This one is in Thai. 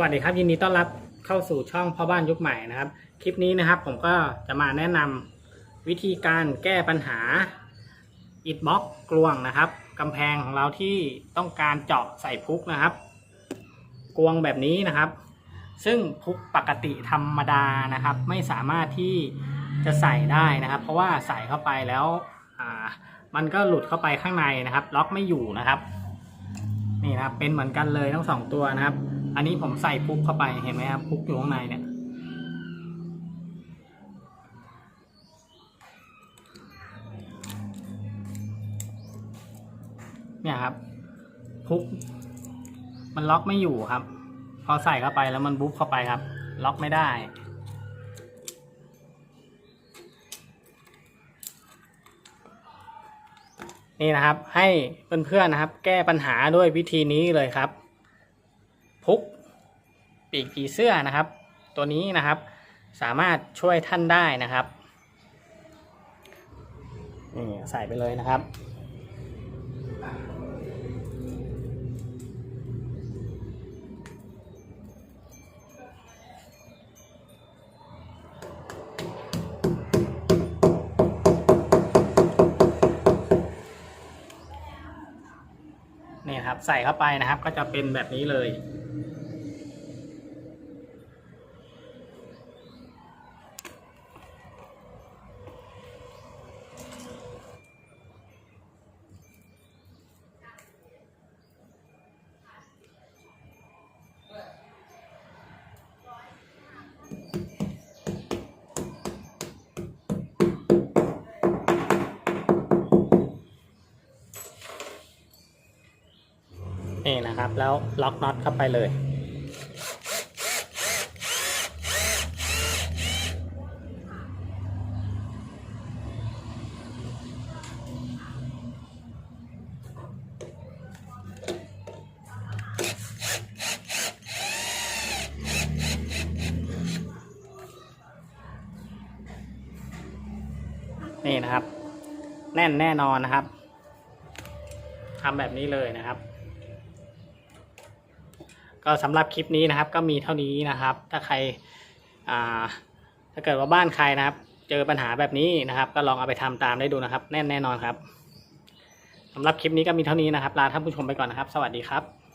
วัสดีครับยินดีต้อนรับเข้าสู่ช่องพ่อบ้านยุคใหม่นะครับ คลิปนี้นะครับผมก็จะมาแนะนำวิธีการแก้ปัญหาอิฐบล็อกกลวงนะครับกำแพงของเราที่ต้องการเจาะใส่พุกนะครับ กลวงแบบนี้นะครับ ซึ่งพุกปกติธรรมดานะครับ ไม่สามารถที่จะใส่ได้นะครับ เพราะว่าใส่เข้าไปแล้วมันก็หลุดเข้าไปข้างในนะครับ ล็อกไม่อยู่นะครับ นี่นะครับเป็นเหมือนกันเลยทั้งสองตัวนะครับ อันนี้ผมใส่พุกเข้าไปเห็นไหมครับพุกอยู่ข้างในเนี่ย เนี่ยครับ พุก มันล็อกไม่อยู่ครับ พอใส่เข้าไปแล้วมันบุ๊บเข้าไปครับ ล็อกไม่ได้นี่นะครับให้เพื่อนๆนะครับ แก้ปัญหาด้วยวิธีนี้เลยครับ พุกปีกผีเสื้อนะครับ ตัวนี้นะครับสามารถช่วยท่านได้นะครับนี่ใส่ไปเลยนะครับนี่ครับใส่เข้าไปนะครับก็จะเป็นแบบนี้เลย นี่นะครับแล้วล็อกน็อตเข้าไปเลย นี่นะครับ แน่นแน่นอนนะครับทำแบบนี้เลยนะครับ ก็สำหรับคลิปนี้นะครับ ก็มีเท่านี้นะครับ ถ้าใครถ้าเกิดว่าบ้านใครนะครับ เจอปัญหาแบบนี้นะครับ ก็ลองเอาไปทำตามได้ดูนะครับ แน่นแน่นอนครับสำหรับคลิปนี้ก็มีเท่านี้นะครับลาท่านผู้ชมไปก่อนนะครับ สวัสดีครับ